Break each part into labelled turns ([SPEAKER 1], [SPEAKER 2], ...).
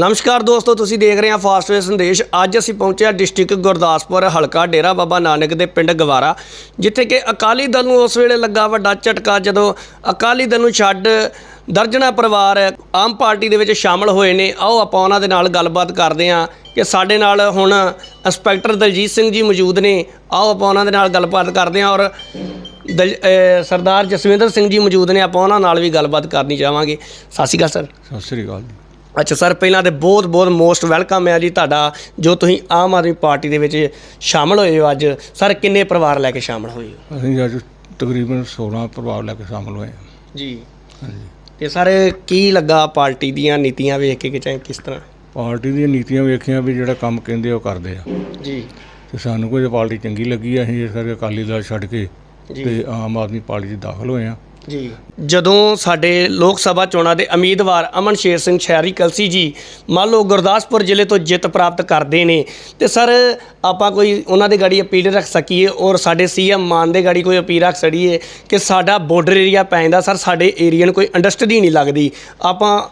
[SPEAKER 1] ਨਮਸਕਾਰ ਦੋਸਤੋ, ਤੁਸੀਂ ਦੇਖ ਰਹੇ ਹੋ ਫਾਸਟਵੇ ਸੰਦੇਸ਼। ਅੱਜ ਅਸੀਂ ਪਹੁੰਚੇ ਹਾਂ ਡਿਸਟ੍ਰਿਕਟ ਗੁਰਦਾਸਪੁਰ, ਹਲਕਾ ਡੇਰਾ ਬਾਬਾ ਨਾਨਕ ਦੇ ਪਿੰਡ ਗਵਾਰਾ, ਜਿੱਥੇ ਕਿ ਅਕਾਲੀ ਦਲ ਨੂੰ ਉਸ ਵੇਲੇ ਲੱਗਾ ਵੱਡਾ ਝਟਕਾ ਜਦੋਂ ਅਕਾਲੀ ਦਲ ਨੂੰ ਛੱਡ ਦਰਜਨਾ ਪਰਿਵਾਰ ਆਮ ਪਾਰਟੀ ਦੇ ਵਿੱਚ ਸ਼ਾਮਲ ਹੋਏ ਨੇ। ਆਓ, ਆਪਾਂ ਉਹਨਾਂ ਦੇ ਨਾਲ ਗੱਲਬਾਤ ਕਰਦੇ ਹਾਂ ਕਿ ਸਾਡੇ ਨਾਲ ਹੁਣ ਇੰਸਪੈਕਟਰ ਦਲਜੀਤ ਸਿੰਘ ਜੀ ਮੌਜੂਦ ਨੇ। ਆਓ, ਆਪਾਂ ਉਹਨਾਂ ਦੇ ਨਾਲ ਗੱਲਬਾਤ ਕਰਦੇ ਹਾਂ ਔਰ ਦਲ- ਸਰਦਾਰ ਜਸਵਿੰਦਰ ਸਿੰਘ ਜੀ ਮੌਜੂਦ ਨੇ। ਆਪਾਂ ਉਹਨਾਂ ਨਾਲ ਵੀ ਗੱਲਬਾਤ ਕਰਨੀ ਚਾਹਾਂਗੇ। ਸਤਿ ਸ਼੍ਰੀ ਅਕਾਲ, ਸਰ।
[SPEAKER 2] ਸਤਿ ਸ੍ਰੀ ਅਕਾਲ ਜੀ।
[SPEAKER 1] ਅੱਛਾ ਸਰ ਪਹਿਲਾਂ ਤੇ ਬਹੁਤ ਬਹੁਤ ਮੋਸਟ ਵੈਲਕਮ ਹੈ ਜੀ ਤੁਹਾਡਾ ਜੋ ਤੁਸੀਂ ਆਮ ਆਦਮੀ ਪਾਰਟੀ ਦੇ ਵਿੱਚ ਸ਼ਾਮਲ ਹੋਏ ਹੋ ਅੱਜ। ਸਰ ਕਿੰਨੇ ਪਰਿਵਾਰ ਲੈ ਕੇ ਸ਼ਾਮਲ ਹੋਏ ਹੋ?
[SPEAKER 2] ਅਸੀਂ ਅੱਜ ਤਕਰੀਬਨ 16 ਪ੍ਰਭਾਵ ਲੈ ਕੇ ਸ਼ਾਮਲ ਹੋਏ ਹਾਂ।
[SPEAKER 1] ਜੀ।
[SPEAKER 2] ਹਾਂਜੀ।
[SPEAKER 1] ਤੇ ਸਰ ਕੀ ਲੱਗਾ ਪਾਰਟੀ ਦੀਆਂ ਨੀਤੀਆਂ ਵੇਖ ਕੇ ਕਿ ਚਾਹੇ ਕਿਸ ਤਰ੍ਹਾਂ?
[SPEAKER 2] ਪਾਰਟੀ ਦੀਆਂ ਨੀਤੀਆਂ ਵੇਖੀਆਂ ਵੀ ਜਿਹੜਾ ਕੰਮ ਕਹਿੰਦੇ ਆ ਉਹ ਕਰਦੇ ਆ।
[SPEAKER 1] ਜੀ।
[SPEAKER 2] ਤੇ ਸਾਨੂੰ ਕੋਈ ਪਾਰਟੀ ਚੰਗੀ ਲੱਗੀ ਆ ਅਸੀਂ ਇਸ ਕਰਕੇ ਅਕਾਲੀ ਦਲ ਛੱਡ ਕੇ
[SPEAKER 1] ਜੀ।
[SPEAKER 2] ਤੇ ਆਮ ਆਦਮੀ ਪਾਰਟੀ 'ਚ ਦਾਖਲ ਹੋਏ ਆ।
[SPEAKER 1] ਜੀ। ਜਦੋਂ ਸਾਡੇ ਲੋਕ ਸਭਾ ਚੋਣਾਂ ਦੇ ਉਮੀਦਵਾਰ ਅਮਨ ਸ਼ੇਰ ਸਿੰਘ ਸ਼ਹਿਰੀ ਕਲਸੀ ਜੀ, ਮੰਨ ਲਓ ਗੁਰਦਾਸਪੁਰ ਜ਼ਿਲ੍ਹੇ ਤੋਂ ਜਿੱਤ ਪ੍ਰਾਪਤ ਕਰਦੇ ਨੇ, ਤੇ ਸਰ ਆਪਾਂ ਕੋਈ ਉਹਨਾਂ ਦੇ ਗਾੜੀ ਅਪੀਲ ਰੱਖ ਸਕੀਏ ਔਰ ਸਾਡੇ ਸੀਐਮ ਮਾਨ ਦੇ ਗਾੜੀ ਕੋਈ ਅਪੀਲ ਰੱਖ ਸਕੀਏ ਕਿ ਸਾਡਾ ਬਾਰਡਰ ਏਰੀਆ ਪੈਂਦਾ, ਸਰ ਸਾਡੇ ਏਰੀਆ ਨੂੰ ਕੋਈ ਇੰਡਸਟਰੀ ਨਹੀਂ ਲੱਗਦੀ। ਆਪਾਂ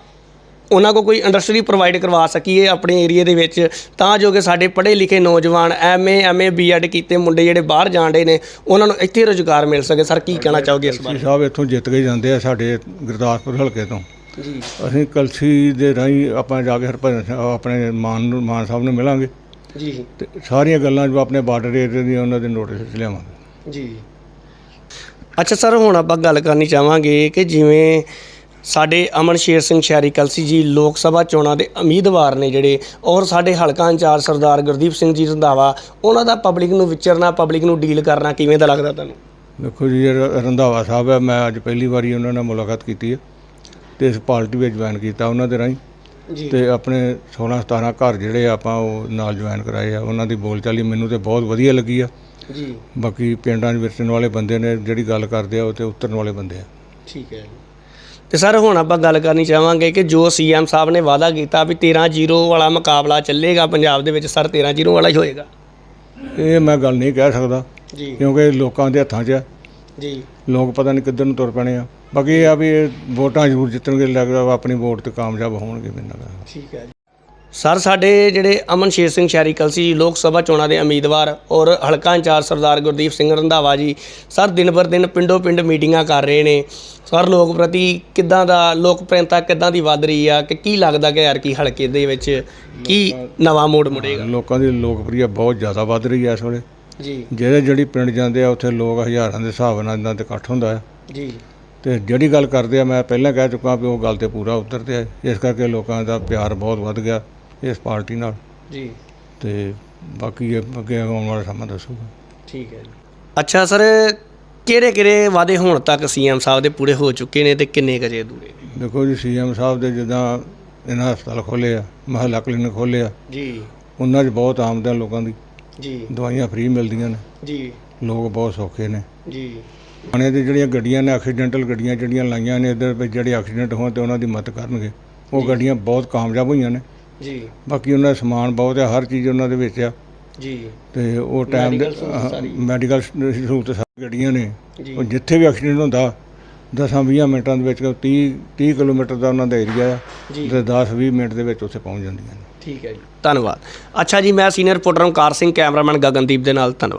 [SPEAKER 1] ਉਹਨਾਂ ਕੋ ਕੋਈ ਇੰਡਸਟਰੀ ਪ੍ਰੋਵਾਈਡ ਕਰਵਾ ਸਕੀਏ ਆਪਣੇ ਏਰੀਆ ਦੇ ਵਿੱਚ ਤਾਂ ਜੋ ਕਿ ਸਾਡੇ ਪੜ੍ਹੇ ਲਿਖੇ ਨੌਜਵਾਨ ਐਮਏ ਐਮਏ ਬੀਐਡ ਕੀਤੇ ਮੁੰਡੇ ਜਿਹੜੇ ਬਾਹਰ ਜਾਂਦੇ ਨੇ ਉਹਨਾਂ ਨੂੰ ਇੱਥੇ ਰੁਜ਼ਗਾਰ ਮਿਲ ਸਕੇ। ਸਰ ਕੀ ਕਹਿਣਾ ਚਾਹੋਗੇ ਇਸ ਬਾਰੇ?
[SPEAKER 2] ਸਾਹਿਬ ਇੱਥੋਂ ਜਿੱਤ ਕੇ ਜਾਂਦੇ ਆ ਸਾਡੇ ਗੁਰਦਾਸਪੁਰ ਹਲਕੇ ਤੋਂ।
[SPEAKER 1] ਜੀ।
[SPEAKER 2] ਅਸੀਂ ਕਲਸੀ ਦੇ ਰਾਹੀਂ ਆਪਾਂ ਜਾ ਕੇ ਹਰਭਜਨ ਆਪਣੇ ਮਾਨ ਨੂੰ ਮਾਨ ਸਾਹਿਬ ਨੂੰ ਮਿਲਾਂਗੇ।
[SPEAKER 1] ਜੀ।
[SPEAKER 2] ਤੇ ਸਾਰੀਆਂ ਗੱਲਾਂ ਜੋ ਆਪਣੇ ਬਾਰਡਰ ਏਰੀਆ ਦੀਆਂ ਉਹਨਾਂ ਦੇ ਨੋਟਿਸ ਲਿਆਵਾਂਗੇ।
[SPEAKER 1] ਜੀ। ਅੱਛਾ ਸਰ ਹੁਣ ਆਪਾਂ ਗੱਲ ਕਰਨੀ ਚਾਹਾਂਗੇ ਕਿ ਜਿਵੇਂ ਸਾਡੇ ਅਮਨ ਸ਼ੇਰ ਸਿੰਘ ਸ਼ਹਿਰੀ ਕਲਸੀ ਜੀ ਲੋਕ ਸਭਾ ਚੋਣਾਂ ਦੇ ਉਮੀਦਵਾਰ ਨੇ ਜਿਹੜੇ ਔਰ ਸਾਡੇ ਹਲਕਾ ਇੰਚਾਰਜ ਸਰਦਾਰ ਗੁਰਦੀਪ ਸਿੰਘ ਜੀ ਰੰਧਾਵਾ ਉਹਨਾਂ ਦਾ ਪਬਲਿਕ ਨੂੰ ਵਿਚਰਨਾ ਪਬਲਿਕ ਨੂੰ ਡੀਲ ਕਰਨਾ ਕਿਵੇਂ ਦਾ ਲੱਗਦਾ ਤੁਹਾਨੂੰ?
[SPEAKER 2] ਦੇਖੋ ਜੀ ਰ- ਰੰਧਾਵਾ ਸਾਹਿਬ ਹੈ ਮੈਂ ਅੱਜ ਪਹਿਲੀ ਵਾਰੀ ਉਹਨਾਂ ਨਾਲ ਮੁਲਾਕਾਤ ਕੀਤੀ ਹੈ ਤੇ ਇਸ ਪਾਰਟੀ ਵਿੱਚ ਜੁਆਇਨ ਕੀਤਾ ਉਹਨਾਂ ਦੇ ਰਾਹੀਂ ਤੇ ਆਪਣੇ 16 17 ਘਰ ਜਿਹੜੇ ਆਪਾਂ ਉਹ ਨਾਲ ਜੁਆਇਨ ਕਰਾਏ ਆ। ਉਹਨਾਂ ਦੀ ਬੋਲਚਾਲੀ ਮੈਨੂੰ ਤੇ ਬਹੁਤ ਵਧੀਆ ਲੱਗੀ ਆ।
[SPEAKER 1] ਜੀ।
[SPEAKER 2] ਬਾਕੀ ਪਿੰਡਾਂ 'ਚ ਵਿਰਸਣ ਵਾਲੇ ਬੰਦੇ ਨੇ ਜਿਹੜੀ ਗੱਲ ਕਰਦੇ ਆ ਉਹ ਤੇ ਉਤਰਨ ਵਾਲੇ ਬੰਦੇ ਆ।
[SPEAKER 1] ਠੀਕ ਹੈ ਤੇ ਸਰ ਹੁਣ ਆਪਾਂ ਗੱਲ ਕਰਨੀ ਚਾਹਾਂਗੇ ਕਿ ਜੋ ਸੀਐਮ ਸਾਹਿਬ ਨੇ ਵਾਅਦਾ ਕੀਤਾ ਵੀ 13-0 ਵਾਲਾ ਮੁਕਾਬਲਾ ਚੱਲੇਗਾ ਪੰਜਾਬ ਦੇ ਵਿੱਚ ਸਰ 13-0 ਵਾਲਾ ਹੀ ਹੋਏਗਾ।
[SPEAKER 2] ਇਹ ਮੈਂ ਗੱਲ ਨਹੀਂ ਕਹਿ ਸਕਦਾ
[SPEAKER 1] ਜੀ।
[SPEAKER 2] ਕਿਉਂਕਿ ਲੋਕਾਂ ਦੇ ਹੱਥਾਂ 'ਚ ਆ
[SPEAKER 1] ਜੀ।
[SPEAKER 2] ਲੋਕ ਪਤਾ ਨਹੀਂ ਕਿੱਧਰ ਨੂੰ ਤੁਰ ਪੈਣੇ ਆ। ਬਾਕੀ ਇਹ ਆ ਵੀ ਇਹ ਵੋਟਾਂ ਜ਼ਰੂਰ ਜਿੱਤਣਗੇ ਲੱਗਦਾ ਵਾ ਆਪਣੀ ਵੋਟ ਤੇ ਕਾਮਯਾਬ ਹੋਣਗੇ ਮੈਨੂੰ ਲੱਗਦਾ
[SPEAKER 1] ਠੀਕ ਹੈ ਸਰ ਸਾਡੇ ਜਿਹੜੇ ਅਮਨ ਸ਼ੇਰ ਸਿੰਘ ਸ਼ਹਿਰੀ ਕਲਸੀ ਜੀ ਲੋਕ ਸਭਾ ਚੋਣਾਂ ਦੇ ਉਮੀਦਵਾਰ ਔਰ ਹਲਕਾ ਇੰਚਾਰਜ ਸਰਦਾਰ ਗੁਰਦੀਪ ਸਿੰਘ ਰੰਧਾਵਾ ਜੀ ਸਰ ਦਿਨ ਬਰ ਦਿਨ ਪਿੰਡੋ ਪਿੰਡ ਮੀਟਿੰਗਾਂ ਕਰ ਰਹੇ ਨੇ। ਸਰ ਲੋਕ ਪ੍ਰਤੀ ਕਿੱਦਾਂ ਦਾ ਲੋਕਪ੍ਰਿਯਤਾ ਕਿੱਦਾਂ ਦੀ ਵੱਧ ਰਹੀ ਆ ਕਿ ਕੀ ਲੱਗਦਾ ਕਿ ਯਾਰ ਕੀ ਹਲਕੇ ਦੇ ਵਿੱਚ ਕੀ ਨਵਾਂ ਮੋੜ ਮੁੜੇਗਾ?
[SPEAKER 2] ਲੋਕਾਂ ਦੀ ਲੋਕਪ੍ਰਿਯਤਾ ਬਹੁਤ ਜ਼ਿਆਦਾ ਵੱਧ ਰਹੀ ਹੈ ਇਸ ਵੇਲੇ।
[SPEAKER 1] ਜੀ।
[SPEAKER 2] ਜਿਹੜੇ ਜਿਹੜੀ ਪਿੰਡ ਜਾਂਦੇ ਆ ਉੱਥੇ ਲੋਕ ਹਜ਼ਾਰਾਂ ਦੇ ਹਿਸਾਬ ਨਾਲ ਇਹਨਾਂ ਤੇ ਇਕੱਠ ਹੁੰਦਾ ਹੈ
[SPEAKER 1] ਜੀ।
[SPEAKER 2] ਤੇ ਜਿਹੜੀ ਗੱਲ ਕਰਦੇ ਆ ਮੈਂ ਪਹਿਲਾਂ ਕਹਿ ਚੁੱਕਾ ਵੀ ਉਹ ਗੱਲ ਤੇ ਪੂਰਾ ਉਤਰਦੇ ਆ। ਇਸ ਕਰਕੇ ਲੋਕਾਂ ਦਾ ਪਿਆਰ ਬਹੁਤ ਵੱਧ ਗਿਆ। ਇਸ ਪਾਰਟੀ ਨਾਲ।
[SPEAKER 1] ਜੀ।
[SPEAKER 2] ਤੇ ਬਾਕੀ ਇਹ ਅੱਗੇ ਆਉਣ ਵਾਲਾ ਸਮਾਂ ਦੱਸੂਗਾ।
[SPEAKER 1] ਠੀਕ ਹੈ ਜੀ। ਅੱਛਾ ਸਰ ਕਿਹੜੇ ਕਿਹੜੇ ਵਾਅਦੇ ਹੁਣ ਤੱਕ ਸੀਐਮ ਸਾਹਿਬ ਦੇ ਪੂਰੇ ਹੋ ਚੁੱਕੇ ਨੇ ਤੇ ਕਿੰਨੇ ਕਜੇ ਅਧੂਰੇ ਨੇ?
[SPEAKER 2] ਦੇਖੋ ਜੀ ਸੀਐਮ ਸਾਹਿਬ ਦੇ ਜਿੱਦਾਂ ਇਹਨਾਂ ਹਸਪਤਾਲ ਖੋਲ੍ਹੇ ਆ ਮਹੱਲਾ ਕਲੀਨਿਕ ਖੋਲ੍ਹੇ ਆ
[SPEAKER 1] ਜੀ।
[SPEAKER 2] ਉਹਨਾਂ 'ਚ ਬਹੁਤ ਆਮਦਨ ਲੋਕਾਂ ਦੀ
[SPEAKER 1] ਜੀ।
[SPEAKER 2] ਦਵਾਈਆਂ ਫ੍ਰੀ ਮਿਲਦੀਆਂ ਨੇ।
[SPEAKER 1] ਜੀ।
[SPEAKER 2] ਲੋਕ ਬਹੁਤ ਸੌਖੇ ਨੇ।
[SPEAKER 1] ਜੀ।
[SPEAKER 2] ਥਾਣੇ ਦੀ ਜਿਹੜੀਆਂ ਗੱਡੀਆਂ ਨੇ ਐਕਸੀਡੈਂਟਲ ਗੱਡੀਆਂ ਜਿਹੜੀਆਂ ਲਾਈਆਂ ਨੇ ਇੱਧਰ ਵੀ ਜਿਹੜੇ ਐਕਸੀਡੈਂਟ ਹੋਣ ਤੇ ਉਹਨਾਂ ਦੀ ਮਦਦ ਕਰਨਗੇ ਉਹ ਗੱਡੀਆਂ ਬਹੁਤ ਕਾਮਯਾਬ ਹੋਈਆਂ ਨੇ।
[SPEAKER 1] ਜੀ।
[SPEAKER 2] ਬਾਕੀ ਉਹਨਾਂ ਦਾ ਸਮਾਨ ਬਹੁਤ ਹੈ ਹਰ ਚੀਜ਼ ਉਹਨਾਂ ਦੇ ਵਿੱਚ ਆ।
[SPEAKER 1] ਜੀ।
[SPEAKER 2] ਤੇ ਉਹ ਟਾਈਮ ਦੇ। ਮੈਡੀਕਲ ਸਹੂਲਤ ਸਾਰੀ। ਗੱਡੀਆਂ ਨੇ। ਉਹ ਜਿੱਥੇ ਵੀ ਐਕਸੀਡੈਂਟ ਹੁੰਦਾ 10-20 ਮਿੰਟਾਂ ਦੇ ਵਿੱਚ 30 30 ਕਿਲੋਮੀਟਰ ਦਾ ਉਹਨਾਂ ਦਾ ਏਰੀਆ ਆ। ਤੇ 10-20 ਮਿੰਟ ਦੇ ਵਿੱਚ ਉੱਥੇ ਪਹੁੰਚ ਜਾਂਦੀਆਂ ਨੇ।
[SPEAKER 1] ਠੀਕ ਹੈ ਜੀ। ਧੰਨਵਾਦ। ਅੱਛਾ ਜੀ ਮੈਂ senior reporter Omkar Singh cameraman Gagandeep ਦੇ ਨਾਲ। ਧੰਨਵਾਦ।